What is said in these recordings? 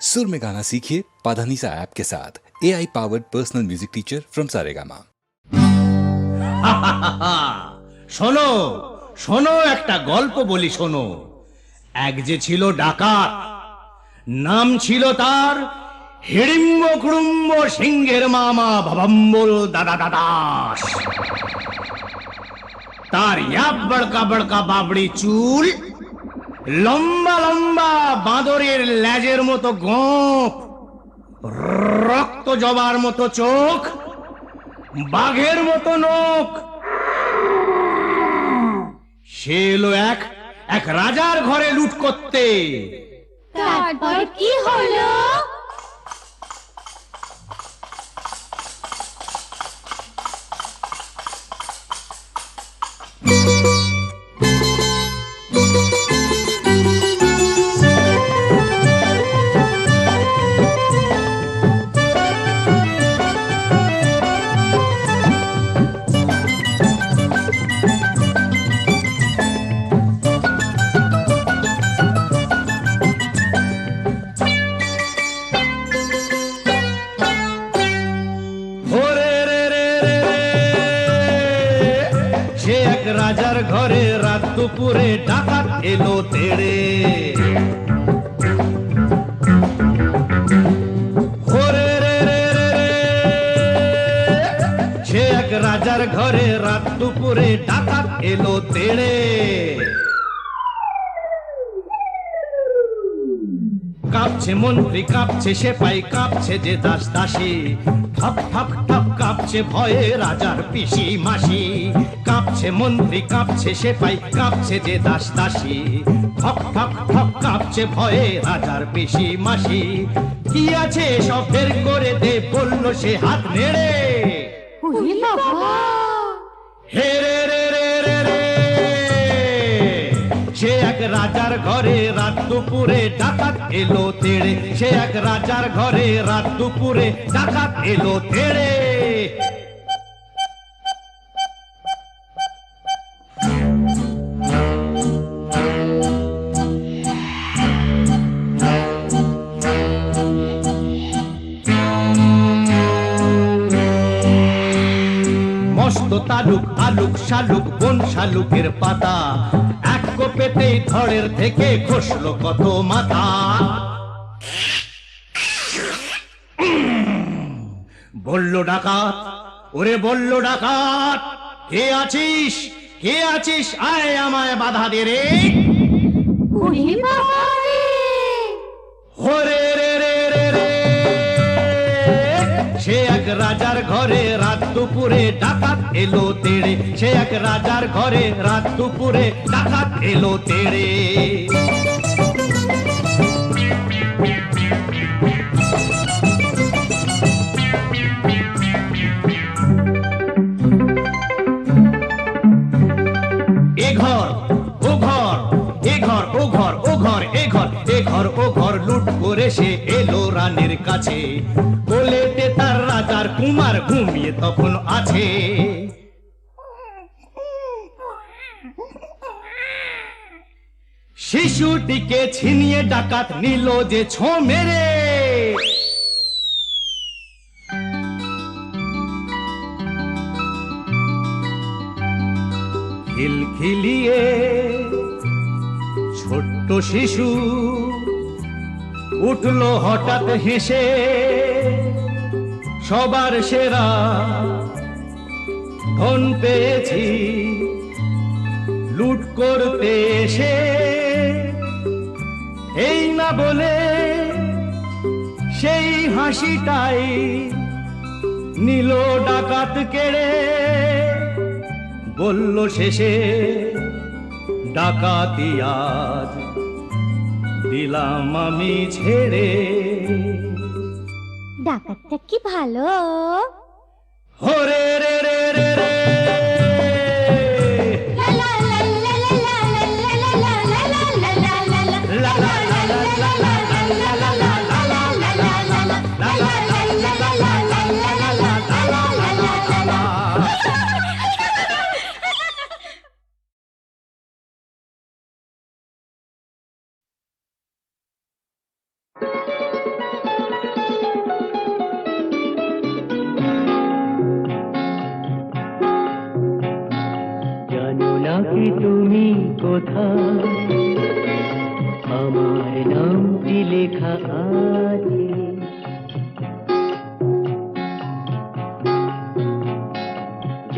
सुर में गाना सीखिए पाधानीसा ऐप के साथ A I powered personal music teacher from Saregama শোনো শোনো একটা গল্প বলি শোনো এক যে ছিল ডাকাত নাম ছিল তার হিড়িম্ব কুড়ুম্ব সিংহের মামা ভবম্বল দাদা দাদাস তার ইয়াব বড়কা বড়কা বাবড়ি চুল লম্বা লম্বা বাঁদরের ল্যাজের মতো গোঁপ রক্ত জবার মতো চোখ, বাঘের মতো নোখ। সে এলো এক এক রাজার ঘরে লুট করতে। তারপর কি হলো? পুরে কাঁপছে সেপাই কাঁপছে যে দাস দাসী। ঠপ ঠপ ঠপ কাঁপছে ভয়ে রাজার পিসি মাসি। কাঁপছে মন্ত্রী কাঁপছে সেপাই কাঁপছে যে দাস দাসী। ঠপ ঠপ ঠপ কাঁপছে ভয়ে রাজার পিসি মাসি। কি আছে সব বের করে দে বলল সে হাত নেড়ে। ওরে রাজার ঘরে রাত দুপুরে ডাকাত এলো তেড়ে। সে এক রাজার ঘরে রাত দুপুরে ডাকাত এলো তেড়ে। ধড়ের থেকে খসলো কত মাথা। বলল ডাকাত ওরে বলল ডাকাত কে আছিস? কে আছিস? আয় আমায় বাধা দে রে। হরে রে সে এক রাজার ঘরে রাত দুপুরে ডাকাত এলো তেড়ে। সে এক রাজার ঘরে রাত দুপুরে ডাকাত এলো তেড়ে। ঘর, ও ঘর লুট করে সে এলো রানীর কাছে। রাজার কুমার ঘুমিয়ে তখন আছে। শিশুটিকে ছিনিয়ে ডাকাত নিল যে ছো মেরে। খিলখিলিয়ে ছোট্ট শিশু উঠল হঠাৎ হেসে সবার সেরা ধন পেয়েছি, লুট করতে এসে। এই না বলে সেই হাসিটাই নিল ডাকাত কেড়ে। বলল শেষে, ডাকাতি দিলাম আমি ছেড়ে। ডাকাতটা কি ভালো হরে রে রে রে রে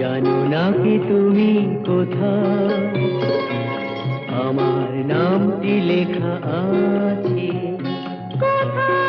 জানো না কি তুমি কোথা আমার নামটি লেখা আছে। বলো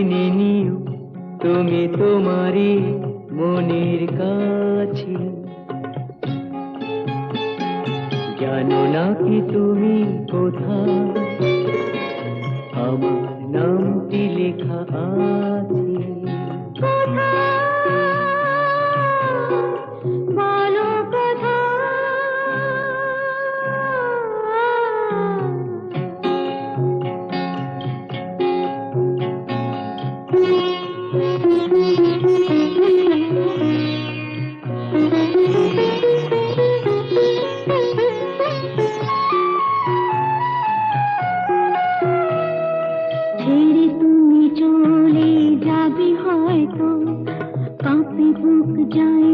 জেনে নিও, তুমি তোমারই মনের কাছে। জানো না কি তুমি কোথায়? আমার নামটি লেখা আছে। جائیں۔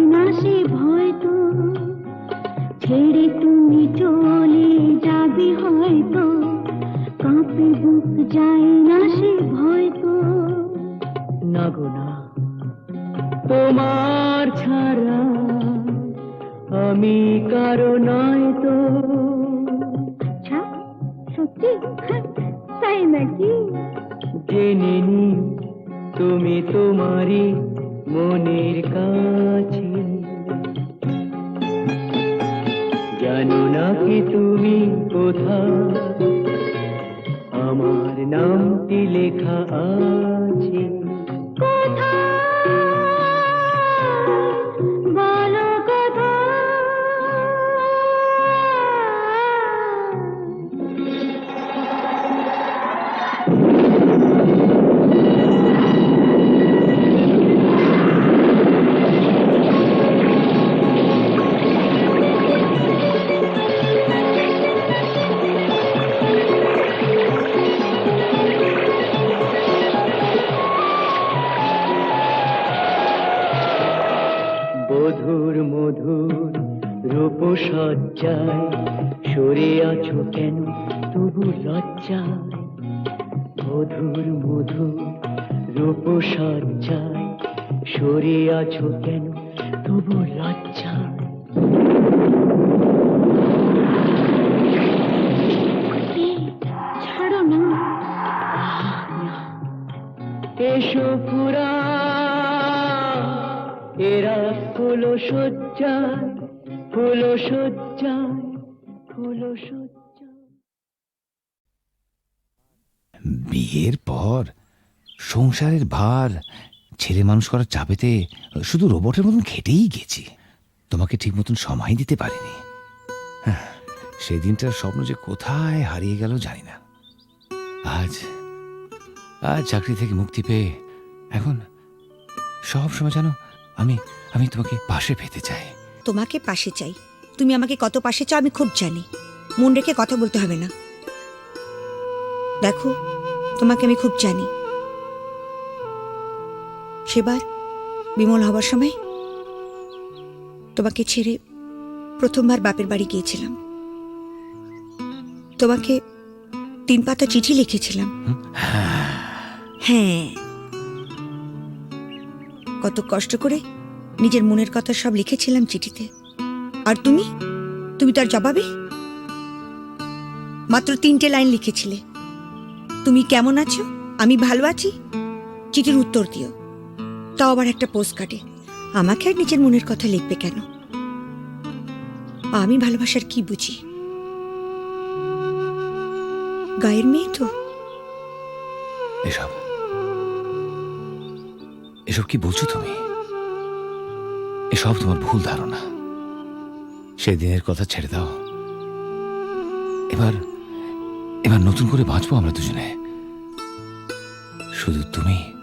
আছো কেন? তবু লজ্জায় এই, ছাড়ো না। এসো পুরা। এরা হলো সজ্জায় হলো সজ্জায় সজ্জায় বিয়ের পর সংসারের ভার ছেলে মানুষ করার চাপেতে শুধু রোবটের মতন খেটেই গেছি। তোমাকে ঠিক মতন সময় দিতে পারিনি। হ্যাঁ, সেদিনটার স্বপ্ন যে কোথায় হারিয়ে গেল জানি না। আজ আজ চাকরি থেকে মুক্তি পেয়ে এখন সব সময় জানো আমি আমি তোমাকে পাশে পেতে চাই। তোমাকে পাশে চাই। তুমি আমাকে কত পাশে চাও আমি খুব জানি। মন রেখে কথা বলতে হবে না। দেখো তোমাকে আমি খুব জানি। সেবার বিমল হবার সময় তোমাকে ছেড়ে প্রথমবার বাপের বাড়ি গিয়েছিলাম। তোমাকে তিন পাতা চিঠি লিখেছিলাম। হ্যাঁ। কত কষ্ট করে নিজের মনের কথা সব লিখেছিলাম চিঠিতে। আর তুমি? তুমি তার জবাবে? মাত্র তিনটে লাইন লিখেছিলে। তুমি কেমন আছো? আমি ভালো আছি? চিঠির উত্তর দিও। তাও আবার একটা পোস্ট কাটে। আমাকে আর নিজের মনের কথা লিখবে কেন? আমি ভালোবাসার কি বুঝি? গায়ের মেয়ে তো। এসব। এসব কি বলছো তুমি? এসব তোমার ভুল ধারণা। সেদিনের কথা ছেড়ে দাও। এবার এবার নতুন করে বাঁচবো আমরা দুজনে। শুধু তুমি।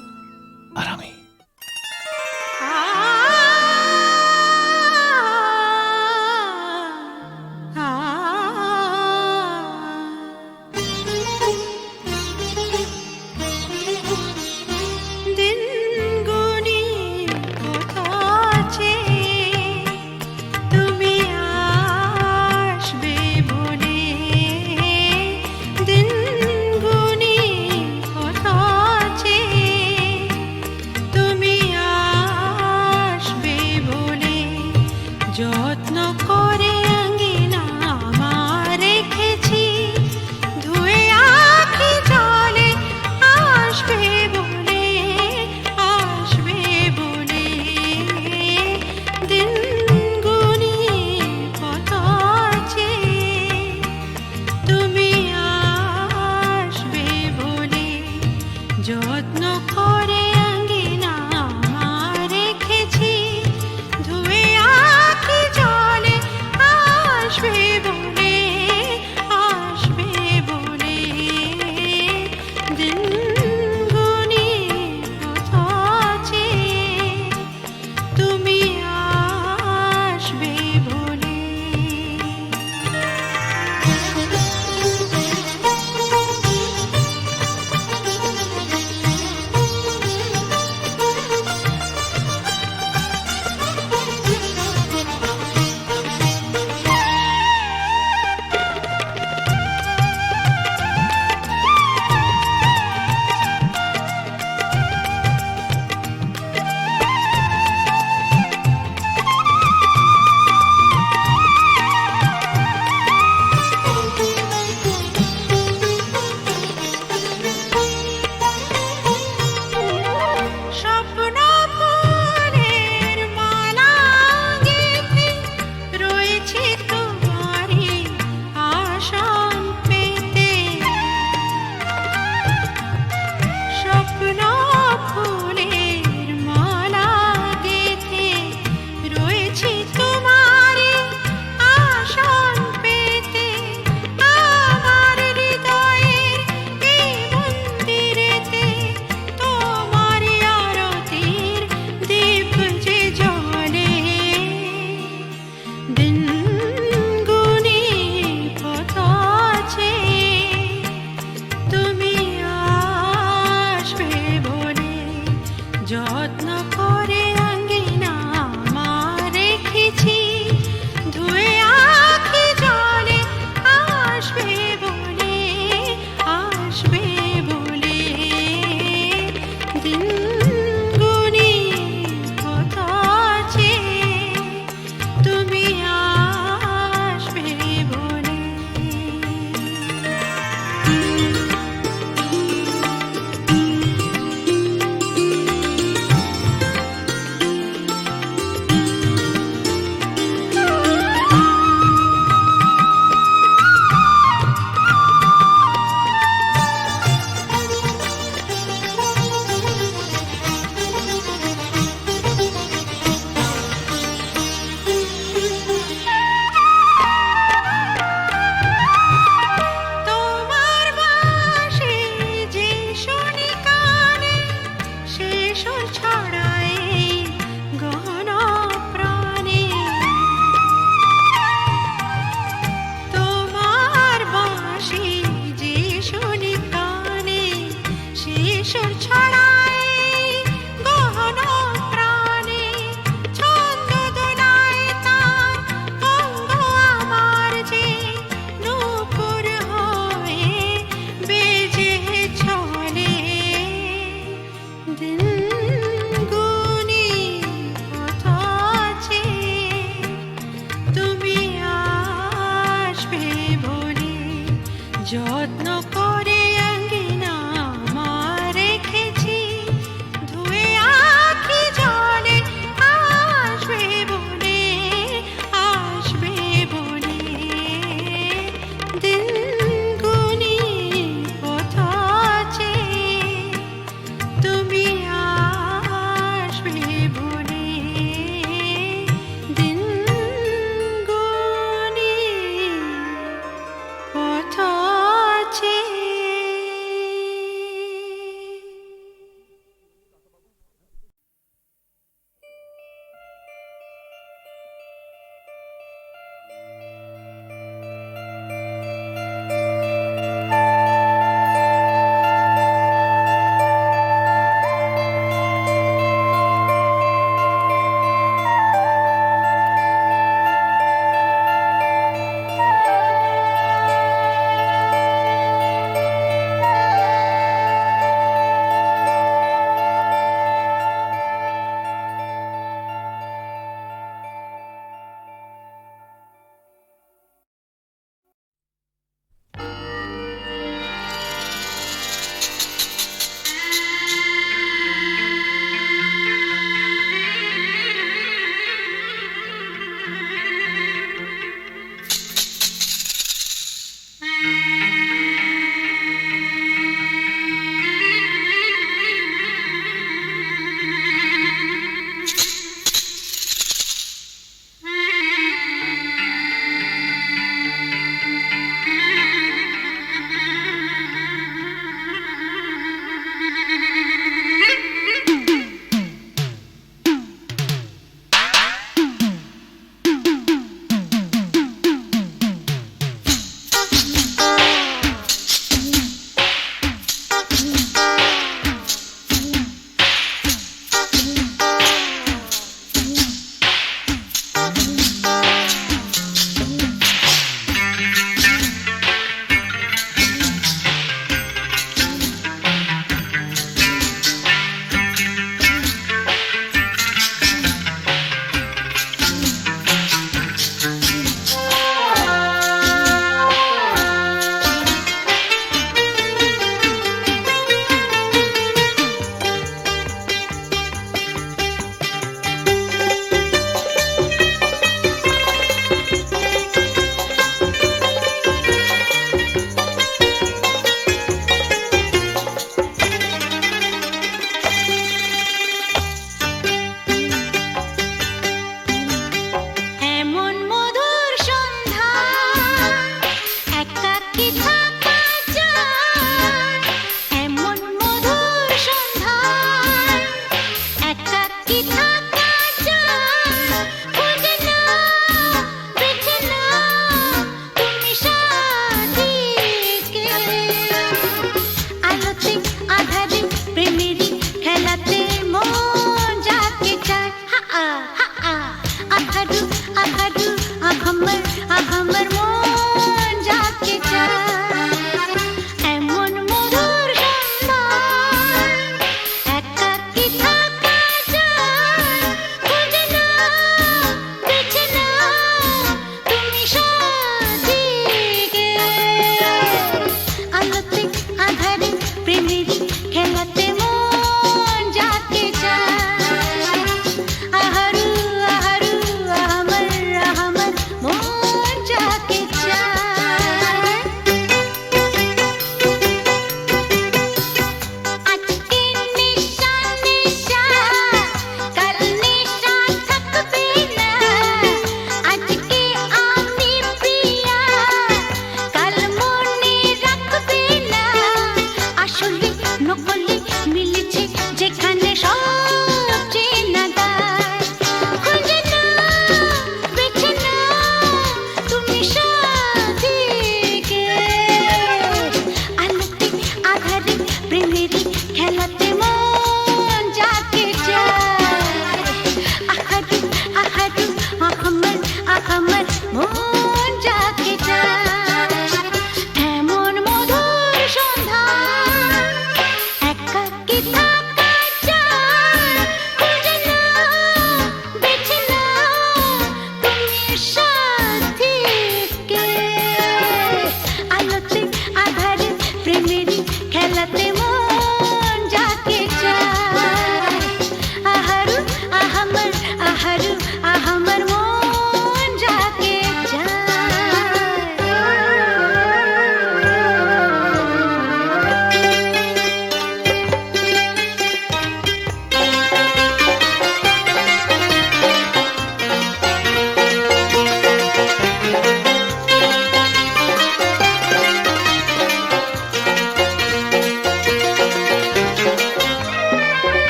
ছাড়া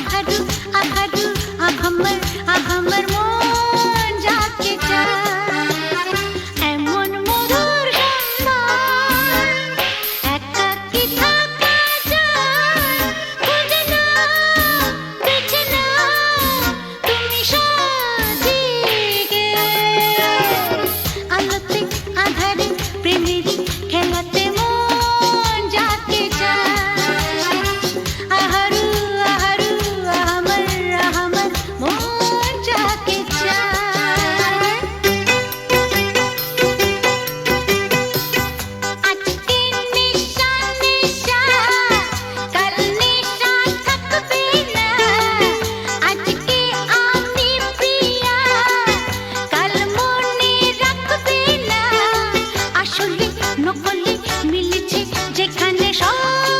अहद अहद अहमद নকলি মিলছে যেখানে সব